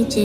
গম্বুজের নিচে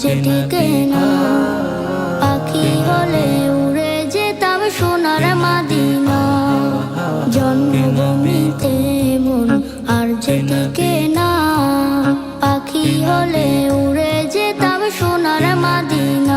যে টিকে না পাখি হলে উড়ে যেতাম সোনার মাদিনা। জন্মভূমিতে মন আর যে টিকে না পাখি হলে উড়ে যেতাম সোনার মাদিনা।